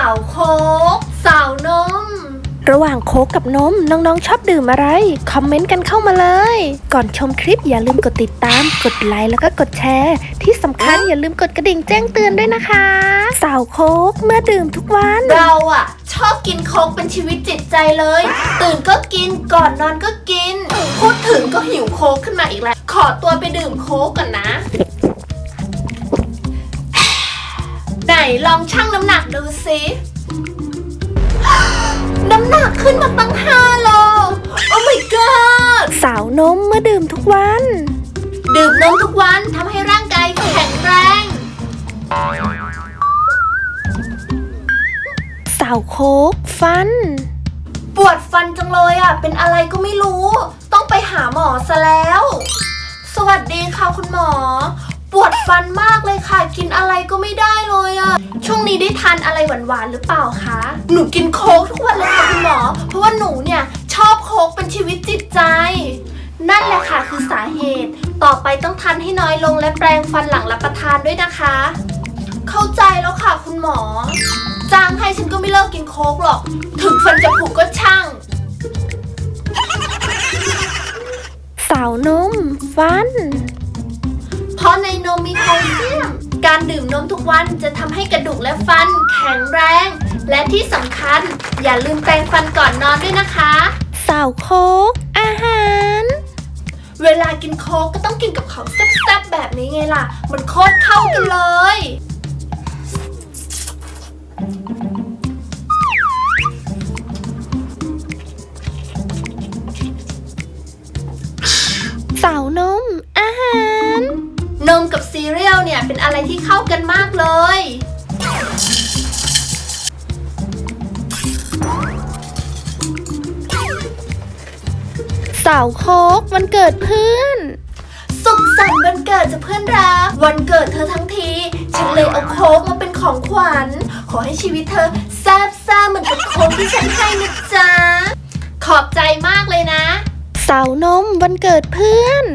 าวโคกสาวนม ระหว่างโค้กกับนมน้องๆชอบดื่มอะไร คอมเมนต์กันเข้ามาเลย ก่อนชมคลิปอย่าลืมกดติดตาม กดไลค์แล้วก็กดแชร์ ที่สำคัญอย่าลืมกดกระดิ่งแจ้งเตือนด้วยนะคะ สาวโค้กเมื่อดื่มทุกวัน เราอะชอบกินโค้กเป็นชีวิตจิตใจเลย ตื่นก็กินก่อนนอนก็กิน พูดถึงก็หิวโค้กขึ้นมาอีกแล้ว ขอตัวไปดื่มโค้กก่อนนะ ลองชั่งน้ำหนักดูสิ น้ำหนักขึ้นมาตั้ง5โล โอ้ my god สาวนมเมื่อดื่มทุกวัน ดื่มนมทุกวันทำให้ร่างกายแข็งแรง สาวโค้กฟัน ปวดฟันจังเลยอะ เป็นอะไรก็ไม่รู้ ต้องไปหาหมอซะแล้ว สวัสดีค่ะคุณหมอ ปวดฟันมากเลยค่ะ กินอะไรก็ไม่ได้เลยอะ ช่วงนี้ได้ทานอะไรหวานๆหรือเปล่าคะ หนูกินโค้กทุกวันเลยค่ะคุณหมอ เพราะว่าหนูเนี่ยชอบโค้กเป็นชีวิตจิตใจ นั่นแหละค่ะคือสาเหตุ ต่อไปต้องทานให้น้อยลงและแปรงฟันหลังรับประทานด้วยนะคะ เข้าใจแล้วค่ะคุณหมอ จ้างให้ฉันก็ไม่เลิกกินโค้กหรอก ถึงฟันจะผุก็ช่าง สาวนมฟัน เพราะในนมมีแคลเซียม การดื่มนมทุกวันจะทำให้กระดูกและฟันแข็งแรง และที่สำคัญ อย่าลืมแปรงฟันก่อนนอนด้วยนะคะ สาวโค้กอาหาร เวลากินโค้กก็ต้องกินกับของแซ่บๆแบบนี้ไงล่ะ มันโคตรเข้ากันเลย กับซีเรียลเนี่ยเป็นอะไรที่เข้ากันมากเลยสาวโค้กวันเกิดเพื่อน สุขสันต์วันเกิดจะเพื่อนรัก วันเกิดเธอทั้งที ฉันเลยเอาโค้กมาเป็นของขวัญ ขอให้ชีวิตเธอแซ่บซ่าเหมือนกับโค้กที่ฉันให้นะจ๊ะ ขอบใจมากเลยนะสาวนมวันเกิดเพื่อน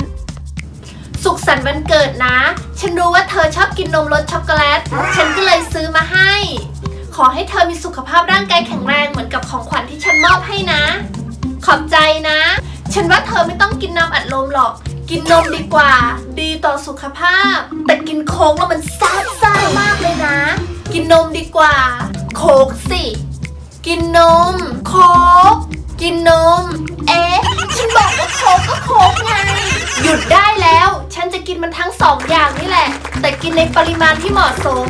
สุขสันต์วันเกิดนะ ฉันรู้ว่าเธอชอบกินนมรสช็อกโกแลต ฉันก็เลยซื้อมาให้ ขอให้เธอมีสุขภาพร่างกายแข็งแรงเหมือนกับของขวัญที่ฉันมอบให้นะ ขอบใจนะ ฉันว่าเธอไม่ต้องกินน้ำอัดลมหรอก กินนมดีกว่า ดีต่อสุขภาพ แต่กินโค้กแล้วมันซ่าซ่ามากเลยนะ กินนมดีกว่า โค้กสิ กินนม โค้ก กินนม เอ๊ะ ฉันบอกว่าโค้กก็โค้กไง หยุดได้ กินมันทั้งสองอย่างนี่แหละ แต่กินในปริมาณที่เหมาะสม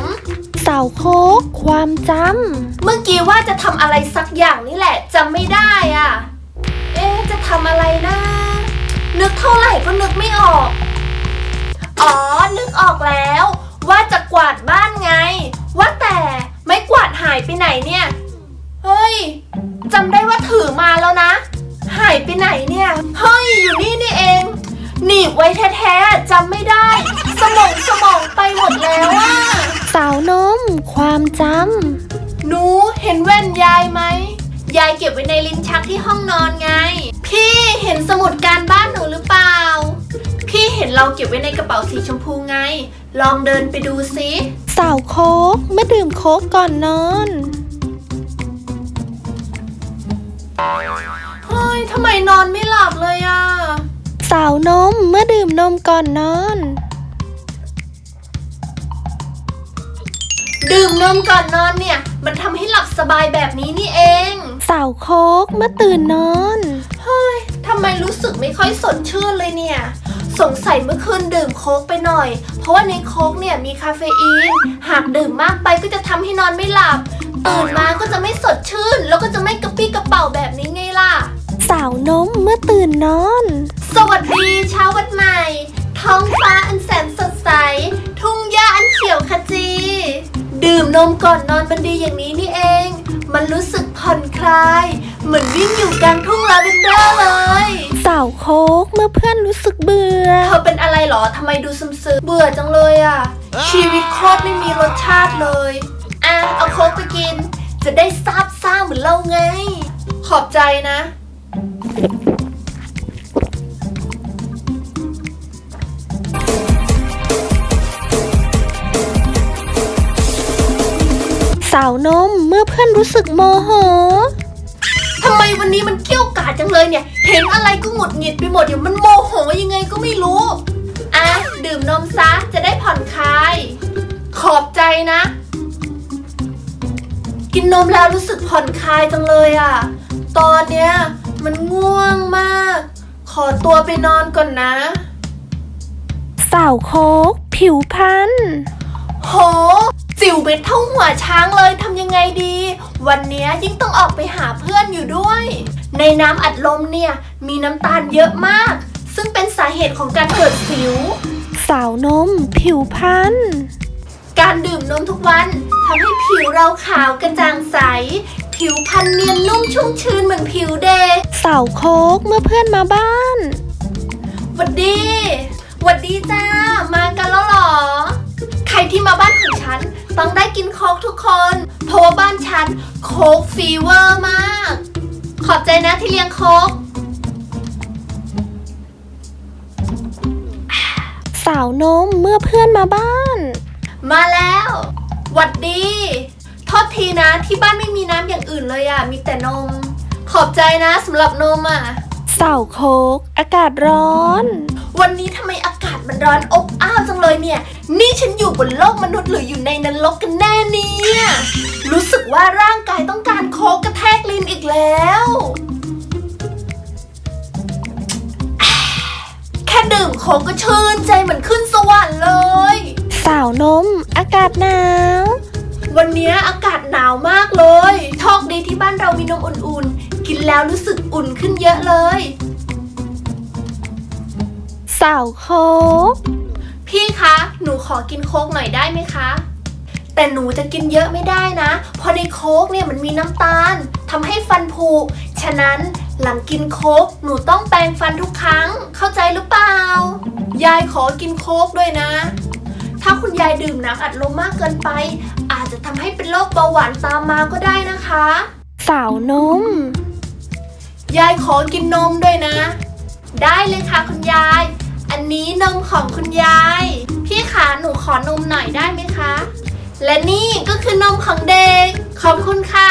สาวโค้กความจเมื่อกี้ว่าจะทำอะไรสักอย่างนี่แหละจำไม่ได้อะ เอ๊ะจะทำอะไรนะ นึกเท่าไหร่ก็นึกไม่ออก อ๋อ นึกออกแล้ว ว่าจะกวาดบ้านไง ว่าแต่ไม่กวาดหายไปไหนเนี่ย เฮ้ยจำได้ว่าถือมาแล้วนะ หายไปไหนเนี่ย เฮ้ยอยู่นี่นี่เอง หนีบไว้แท้ๆ จหนูเห็นแว่นยายไหม ยายเก็บไว้ในลิ้นชักที่ห้องนอนไง พี่เห็นสมุดการบ้านหนูหรือเปล่า พี่เห็นเราเก็บไว้ในกระเป๋าสีชมพูไง ลองเดินไปดูซิำสาวโค้กเมื่อดื่มโค้กก่อนนอน เฮ้ยทำไมนอนไม่หลับเลยอะสาวนมเมื่อดื่มนมก่อนนอน ดื่มนมก่อนนอนเนี่ย มันทำให้หลับสบายแบบนี้นี่เอง สาวโค้กเมื่อตื่นนอน เฮ้ยทำไมรู้สึกไม่ค่อยสดชื่นเลยเนี่ย สงสัยเมื่อคืนดื่มโค้กไปหน่อย เพราะว่าในโค้กเนี่ยมีคาเฟอีน หากดื่มมากไปก็จะทำให้นอนไม่หลับ ตื่นมาก็จะไม่สดชื่น แล้วก็จะไม่กระปี้กระเป๋าแบบนี้ไงล่ะ สาวนมเมื่อตื่นนอน สวัสดีเช้าวันใหม่ ท้องฟ้าอันแสนสดใส ทุ่งหญ้าอันเขียวขจี ดื่มนมก่อนนอนมันดีอย่างนี้นี่เอง มันรู้สึกผ่อนคลาย เหมือนวิ่งอยู่กลางทุ่งลาเวนเดอร์เลย สาวโค้กเมื่อเพื่อนรู้สึกเบื่อ เธอเป็นอะไรเหรอทำไมดูซึมๆเบื่อจังเลยอะ ชีวิตโคตรไม่มีรสชาติเลย อะ เอาโค้กไปกิน จะได้ซาบซ่าเหมือนเราไง ขอบใจนะาวนมเมื่อเพื่อนรู้สึกโมโห ทำไมวันนี้มันเกี้ยวกาดจังเลยเนี่ย เห็นอะไรก็หงุดหงิดไปหมดเดี๋ยวมันโมโหยังไงก็ไม่รู้ อะ ดื่มนมซะจะได้ผ่อนคลาย ขอบใจนะ กินนมแล้วรู้สึกผ่อนคลายจังเลยอะ่ะ ตอนเนี้ยมันง่วงมาก ขอตัวไปนอนก่อนนะ สาวโคกผิวพันธุ์ โห จิ๋วเบ็ดเท่าหัวช้างเลยทำยังไงดี วันเนี้ยยิ่งต้องออกไปหาเพื่อนอยู่ด้วย ในน้ำอัดลมเนี่ยมีน้ำตาลเยอะมาก ซึ่งเป็นสาเหตุของการเกิดสิว สาวนม ผิวพันธุ์การดื่มนมทุกวันทำให้ผิวเราขาวกระจ่างใส ผิวพรรณเนียนนุ่มชุ่มชื้นเหมือนผิวเด็กสาวโคกเมื่อเพื่อนมาบ้านหวัดดีหวัดดีจ้า มากันแล้วเหรอ ฉันต้องได้กินโค้กทุกคน เพราะว่าบ้านฉันโค้กฟีเวอร์มาก ขอบใจนะที่เลี้ยงโค้กสาวนมเมื่อเพื่อนมาบ้าน มาแล้วหวัดดีโทษทีนะที่บ้านไม่มีน้ำอย่างอื่นเลยอะ่ะมีแต่นม ขอบใจนะสำหรับนมอะสาวโคกอากาศร้อน วันนี้ทำไมอากาศมันร้อนอบอ้าวจังเลยเนี่ย นี่ฉันอยู่บนโลกมนุษย์หรืออยู่ในนรกกันแน่เนี่ยรู้สึกว่าร่างกายต้องการโคกกระแทกลิ้นอีกแล้ว แค่ดื่มโคกก็ชื่นใจเหมือนขึ้นสวรรค์เลย สาวนม อากาศหนาว วันนี้อากาศหนาวมากเลยโชคดีที่บ้านเรามีนมอุ่นๆ กินแล้วรู้สึกอุ่นขึ้นเยอะเลย สาวโคกพี่คะ หนูขอกินโค้กหน่อยได้ไหมคะ แต่หนูจะกินเยอะไม่ได้นะ เพราะในโค้กเนี่ยมันมีน้ำตาลทำให้ฟันผุ ฉะนั้นหลังกินโค้กหนูต้องแปรงฟันทุกครั้ง เข้าใจหรือเปล่า ยายขอกินโค้กด้วยนะ ถ้าคุณยายดื่มน้ำอัดลมมากเกินไป อาจจะทำให้เป็นโรคเบาหวานตามมาก็ได้นะคะ สาวนม ยายขอกินนมด้วยนะ ได้เลยค่ะคุณยายอัน นี้นมของคุณยาย พี่ขาหนูขอนมหน่อยได้ไหมคะ และนี่ก็คือนมของเด็ก ขอบคุณค่ะ